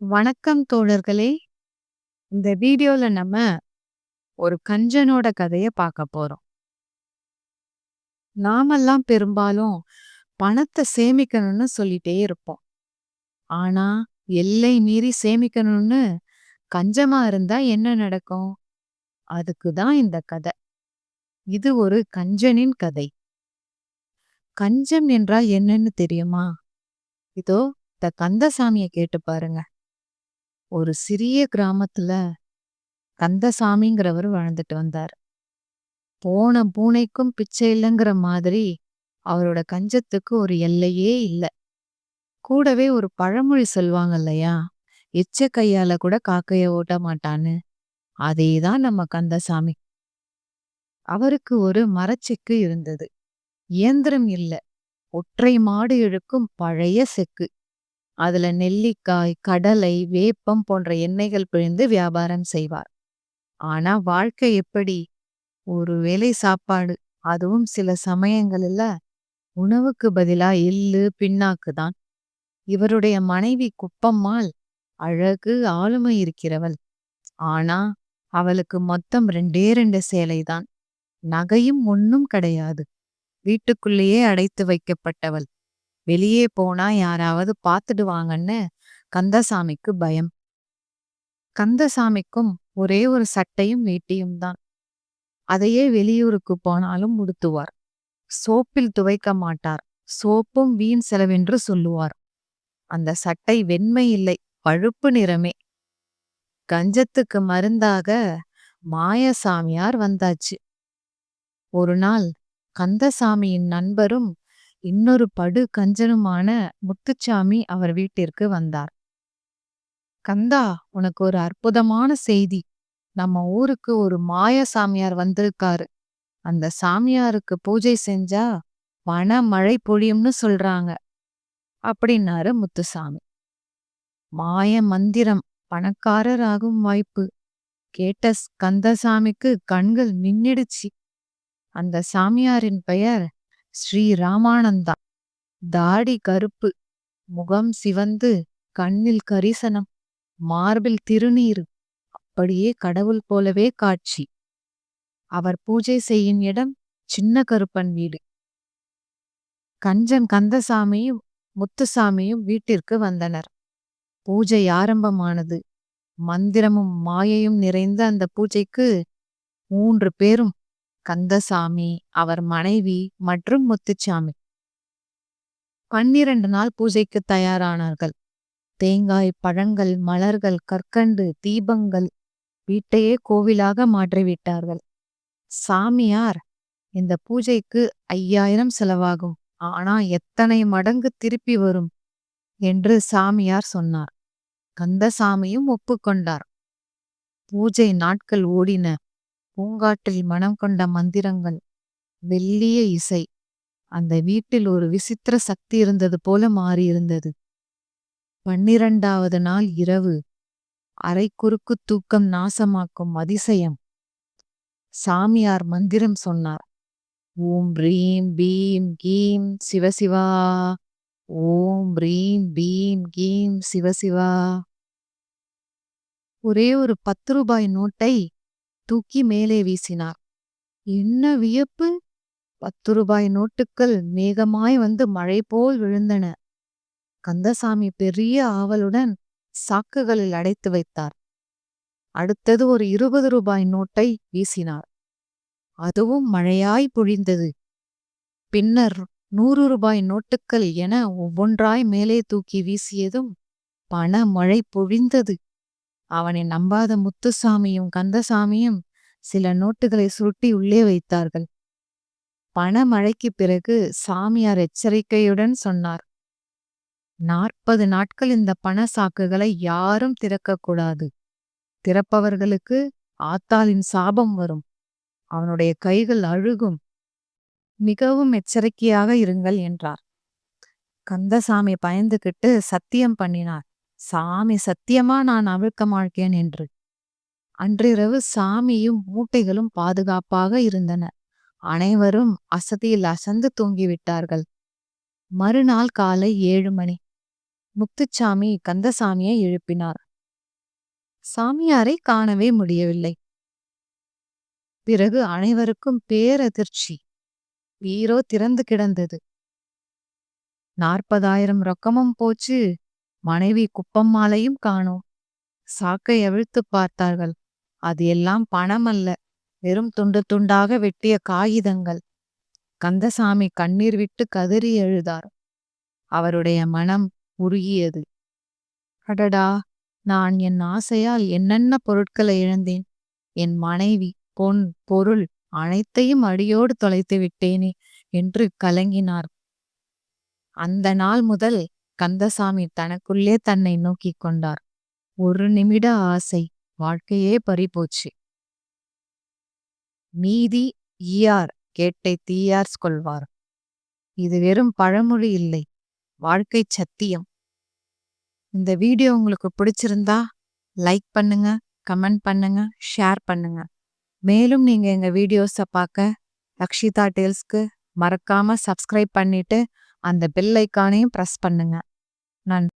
வணக்கம் தோழர்களே! இந்த வீடியோல நம்ம ஒரு கஞ்சனோட கதையை பார்க்க போறோம். நாமெல்லாம் பெரும்பாலும் பணத்தை சேமிக்கணும்னு சொல்லிட்டே இருப்போம். ஆனா, எல்லை மீறி சேமிக்கணும்னு கஞ்சமா இருந்தா என்ன நடக்கும்? அதுக்கு தான் இந்த கதை. இது ஒரு கஞ்சனின் கதை. கஞ்சம் என்றால் என்னன்னு தெரியுமா? இதோ இந்த கந்தசாமியை கேட்டு பாருங்க. ஒரு சிறிய கிராமத்துல கந்தசாமிங்கிறவர் வாழ்ந்துட்டு வந்தார். போன பூனைக்கும் பிச்சை இல்லைங்கிற மாதிரி அவரோட கஞ்சத்துக்கு ஒரு எல்லையே இல்ல. கூடவே ஒரு பழமொழி சொல்வாங்க இல்லையா? எச்ச கையால கூட காக்கைய ஓட்ட மாட்டான்னு. அதேதான் நம்ம கந்தசாமி. அவருக்கு ஒரு மரச்செக்கு இருந்தது. இயந்திரம் இல்லை ஒற்றை மாடு இழுக்கும் பழைய செக்கு. அதுல நெல்லிக்காய், கடலை, வேப்பம் போன்ற எண்ணெய்கள் பிழிந்து வியாபாரம் செய்வார். ஆனா வாழ்க்கை எப்படி? ஒரு வேளை சாப்பாடு. அதுவும் சில சமயங்கள்ல உணவுக்கு பதிலா எள்ளு, பின்னாக்கு தான். இவருடைய மனைவி குப்பம்மாள் அழகு, ஆளுமை இருக்கிறவள். ஆனா அவளுக்கு மொத்தம் ரெண்டே ரெண்டு சேலைதான். நகையும் ஒண்ணும் கிடையாது. வீட்டுக்குள்ளேயே அடைத்து வைக்கப்பட்டவள். வெளியே போனா யாராவது பாத்துடுவாங்கன்னு கந்தசாமிக்கு பயம். கந்தசாமிக்கும் ஒரே ஒரு சட்டையும் வேட்டியும் தான். அதையே வெளியூருக்கு போனாலும் உடுத்துவார். சோப்பில் துவைக்க மாட்டார். சோப்பும் வீண் செலவென்று சொல்லுவார். அந்த சட்டை வெண்மை இல்லை, பழுப்பு நிறமே. கஞ்சத்துக்கு மருந்தாக மாயசாமியார் வந்தாச்சு. ஒரு நாள் கந்தசாமியின் நண்பரும் இன்னொரு படு கஞ்சனுமான முத்துச்சாமி அவர் வீட்டிற்கு வந்தார். கந்தா உனக்கு ஒரு அற்புதமான செய்தி. நம்ம ஊருக்கு ஒரு மாய சாமியார் வந்திருக்காரு. அந்த சாமியாருக்கு பூஜை செஞ்சா வன மழை பொழியும்னு சொல்றாங்க. அப்படின்னாரு முத்துசாமி. மாய மந்திரம் பணக்காரர் ஆகும் வாய்ப்பு. கேட்ட கந்தசாமிக்கு கண்கள் மின்னிடுச்சு. அந்த சாமியாரின் பெயர் ஸ்ரீ ராமானந்தா. தாடி கருப்பு, முகம் சிவந்து, கண்ணில் கரிசனம், மார்பில் திருநீர் அப்படியே கடவுள் போலவே காட்சி. அவர் பூஜை செய்யும் இடம் சின்ன கருப்பன் வீடு. கஞ்சன் கந்தசாமியும் முத்துசாமியும் வீட்டிற்கு வந்தனர். பூஜை ஆரம்பமானது. மந்திரமும் மாயையும் நிறைந்த அந்த பூஜைக்கு மூன்று பேரும் கந்தசாமி, அவர் மனைவி மற்றும் முத்துச்சாமி. பன்னிரண்டு நாள் பூஜைக்கு தயாரானார்கள். தேங்காய், பழங்கள், மலர்கள், கற்கண்டு, தீபங்கள் வீட்டையே கோவிலாக மாற்றிவிட்டார்கள். சாமியார் இந்த பூஜைக்கு ஐயாயிரம் செலவாகும். ஆனா எத்தனை மடங்கு திருப்பி வரும் என்று சாமியார் சொன்னார். கந்தசாமியும் ஒப்புக்கொண்டார். பூஜை நாட்கள் ஓடின. பூங்காற்றில் மனம் கொண்ட மந்திரங்கள். வெள்ளிய இசை. அந்த வீட்டில் ஒரு விசித்திர சக்தி இருந்தது போல மாறியிருந்தது. பன்னிரண்டாவது நாள் இரவு அரை குறுக்கு தூக்கம் நாசமாக்கும் அதிசயம். சாமியார் மந்திரம் சொன்னார். ஓம் ரீம் பீம் கீம் சிவசிவா. ஓம் ரீம் பீம் கீம் சிவசிவா. ஒரே ஒரு பத்து ரூபாய் நோட்டை தூக்கி மேலே வீசினார். என்ன வியப்பு! பத்து ரூபாய் நோட்டுக்கள் மேகமாய் வந்து மழை போல் விழுந்தன. கந்தசாமி பெரிய ஆவலுடன் சாக்குகளில் அடைத்து வைத்தார். அடுத்தது ஒரு இருபது ரூபாய் நோட்டை வீசினார். அதுவும் மழையாய் பொழிந்தது. பின்னர் நூறு ரூபாய் நோட்டுக்கள் என ஒவ்வொன்றாய் மேலே தூக்கி வீசியதும் பண மழை பொழிந்தது. அவனை நம்பாத முத்துசாமியும் கந்தசாமியும் சில நோட்டுகளை சுருட்டி உள்ளே வைத்தார்கள். பணமழைக்குப் பிறகு சாமியார் எச்சரிக்கையுடன் சொன்னார். நாற்பது நாட்கள் இந்த பண சாக்குகளை யாரும் திறக்கக்கூடாது. திறப்பவர்களுக்கு ஆத்தாளின் சாபம் வரும். அவனுடைய கைகள் அழுகும். மிகவும் எச்சரிக்கையாக இருங்கள் என்றார். கந்தசாமி பயந்துகிட்டு சத்தியம் பண்ணினார். சாமி சத்தியமா நான் அவிழ்க்க மாட்டேன் என்று. அன்றிரவு சாமியும் மூட்டைகளும் பாதுகாப்பாக இருந்தன. அனைவரும் அசதியில் அசந்து தூங்கிவிட்டார்கள். மறுநாள் காலை ஏழு மணி. முத்துச்சாமி கந்தசாமியை எழுப்பினார் சாமியாரை காணவே முடியவில்லை பிறகு அனைவருக்கும் பேரதிர்ச்சி வீரோ திறந்து கிடந்தது நாற்பதாயிரம் ரொக்கமும் போச்சு மனைவி குப்பம் மாலையும் காணோம். சாக்கை அவிழ்த்து பார்த்தார்கள். அது எல்லாம் பணம் அல்ல வெறும் துண்டு துண்டாக வெட்டிய காகிதங்கள். கந்தசாமி கண்ணீர் விட்டு கதறி எழுதார். அவருடைய மனம் உருகியது. அடடா! நான் என் ஆசையால் என்னென்ன பொருட்களை இழந்தேன்? என் மனைவி பொன் பொருள் அனைத்தையும் அடியோடு தொலைத்து விட்டேனே என்று கலங்கினார். அந்த நாள் முதல் கந்தசாமி தனக்குள்ளே தன்னை நோக்கி கொண்டார். ஒரு நிமிட ஆசை. வாழ்க்கையே பறிபோச்சு. நீதி ஈயார் கேட்டை தீயார் கொள்வார் இது வெறும் பழமொழி இல்லை. வாழ்க்கை சத்தியம். இந்த வீடியோ உங்களுக்கு பிடிச்சிருந்தா லைக் பண்ணுங்க கமெண்ட் பண்ணுங்க ஷேர் பண்ணுங்க. மேலும் நீங்க எங்க வீடியோஸை பார்க்க லக்ஷிதா டேல்ஸ்க்கு மறக்காம சப்ஸ்கிரைப் பண்ணிட்டு அந்த பெல் ஐக்கானையும் ப்ரெஸ் பண்ணுங்க. நன்றி.